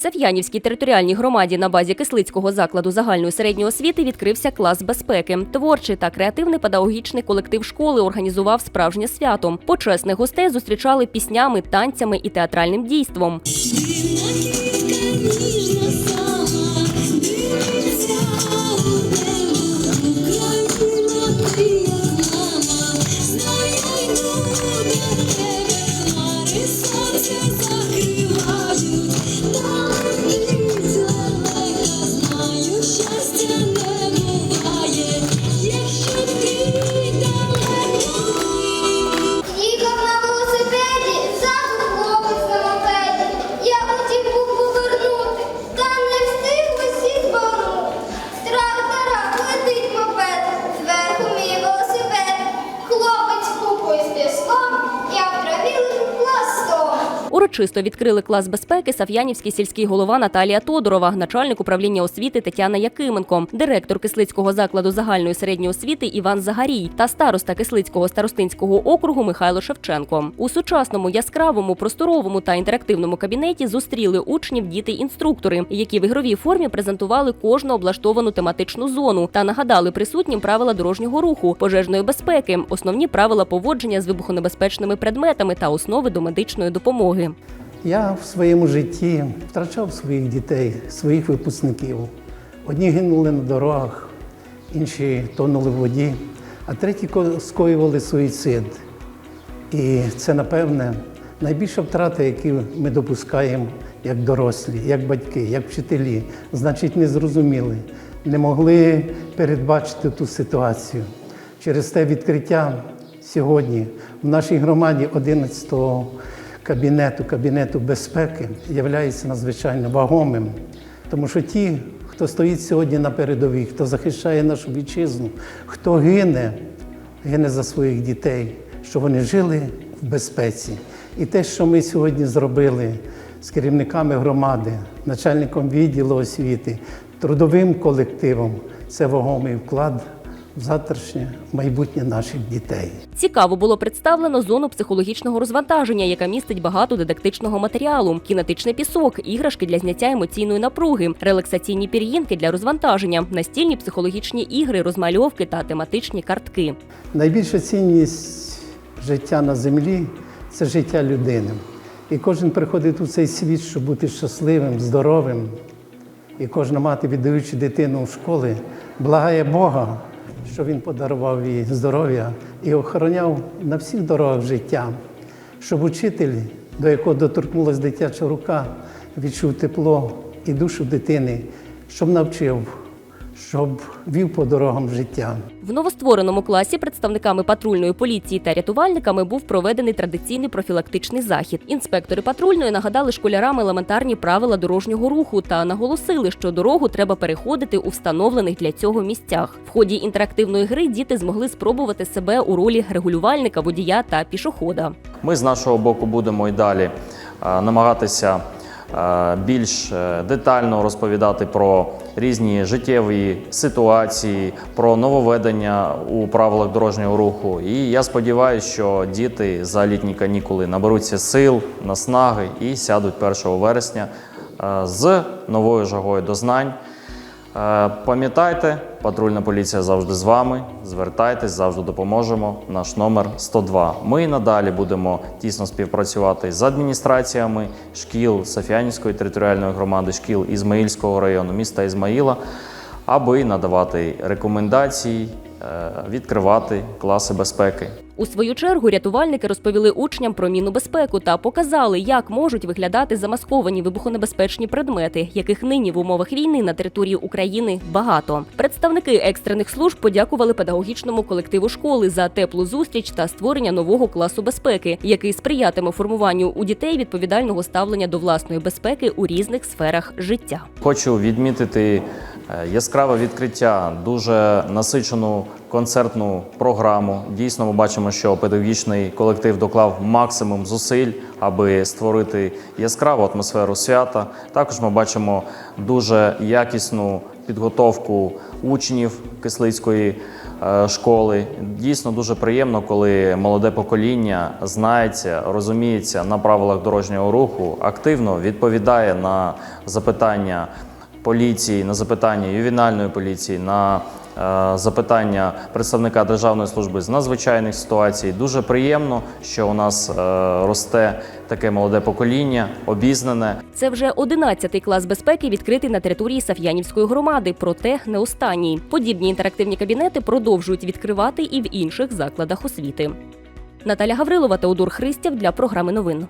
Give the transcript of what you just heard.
Саф'янівській територіальній громаді на базі Кислицького закладу загальної середньої освіти відкрився клас безпеки. Творчий та креативний педагогічний колектив школи організував справжнє свято. Почесних гостей зустрічали піснями, танцями і театральним дійством. Урочисто відкрили клас безпеки Саф'янівський сільський голова Наталія Тодорова, начальник управління освіти Тетяна Якименко, директор Кислицького закладу загальної середньої освіти Іван Загарій та староста Кислицького старостинського округу Михайло Шевченко. У сучасному яскравому, просторовому та інтерактивному кабінеті зустріли учнів діти-інструктори, які в ігровій формі презентували кожну облаштовану тематичну зону та нагадали присутнім правила дорожнього руху, пожежної безпеки, основні правила поводження з вибухонебезпечними предметами та основи до медичної допомоги. Я в своєму житті втрачав своїх дітей, своїх випускників. Одні гинули на дорогах, інші тонули в воді, а треті ко- скоювали суїцид. І це, напевне, найбільша втрата, яку ми допускаємо як дорослі, як батьки, як вчителі, значить, не зрозуміли, не могли передбачити ту ситуацію. Через те відкриття сьогодні в нашій громаді 11-го кабінету, кабінету безпеки, є надзвичайно вагомим, тому що ті, хто стоїть сьогодні на передовій, хто захищає нашу вітчизну, хто гине, гине за своїх дітей, щоб вони жили в безпеці. І те, що ми сьогодні зробили з керівниками громади, начальником відділу освіти, трудовим колективом, це вагомий вклад в завтрашнє майбутнє наших дітей. Цікаво було представлено зону психологічного розвантаження, яка містить багато дидактичного матеріалу, кінетичний пісок, іграшки для зняття емоційної напруги, релаксаційні пір'їнки для розвантаження, настільні психологічні ігри, розмальовки та тематичні картки. Найбільша цінність життя на землі це життя людини. І кожен приходить у цей світ, щоб бути щасливим, здоровим. І кожна мати, віддаючи дитину в школи, благає Бога, що Він подарував їй здоров'я і охороняв на всіх дорогах життя, щоб учитель, до якого доторкнулася дитяча рука, відчув тепло і душу дитини, щоб навчив, щоб вів по дорогам життя. В новоствореному класі представниками патрульної поліції та рятувальниками був проведений традиційний профілактичний захід. Інспектори патрульної нагадали школярам елементарні правила дорожнього руху та наголосили, що дорогу треба переходити у встановлених для цього місцях. В ході інтерактивної гри діти змогли спробувати себе у ролі регулювальника, водія та пішохода. Ми з нашого боку будемо і далі е, намагатися більш е, детально розповідати про різні життєві ситуації, про нововведення у правилах дорожнього руху. І я сподіваюся, що діти за літні канікули наберуться сил, наснаги і сядуть 1 вересня е, з новою жагою до знань. Е, Пам'ятайте, патрульна поліція завжди з вами. Звертайтесь, завжди допоможемо. Наш номер 102. Ми надалі будемо тісно співпрацювати з адміністраціями шкіл Софіанівської територіальної громади, шкіл Ізмаїльського району, міста Ізмаїла, аби надавати рекомендації, відкривати класи безпеки. У свою чергу рятувальники розповіли учням про мінну безпеку та показали, як можуть виглядати замасковані вибухонебезпечні предмети, яких нині в умовах війни на території України багато. Представники екстрених служб подякували педагогічному колективу школи за теплу зустріч та створення нового класу безпеки, який сприятиме формуванню у дітей відповідального ставлення до власної безпеки у різних сферах життя. Хочу відмітити е, яскраве відкриття, дуже насичену концертну програму. Дійсно, ми бачимо, що педагогічний колектив доклав максимум зусиль, аби створити яскраву атмосферу свята. Також ми бачимо дуже якісну підготовку учнів Кислицької е, школи. Дійсно дуже приємно, коли молоде покоління знається, розуміється на правилах дорожнього руху, активно відповідає на запитання поліції, на запитання ювенальної поліції, на е, запитання представника Державної служби з надзвичайних ситуацій. Дуже приємно, що у нас е, росте таке молоде покоління, обізнане. Це вже 11-й клас безпеки, відкритий на території Саф'янівської громади, проте не останній. Подібні інтерактивні кабінети продовжують відкривати і в інших закладах освіти. Наталя Гаврилова, Теодор Христєв для програми новин.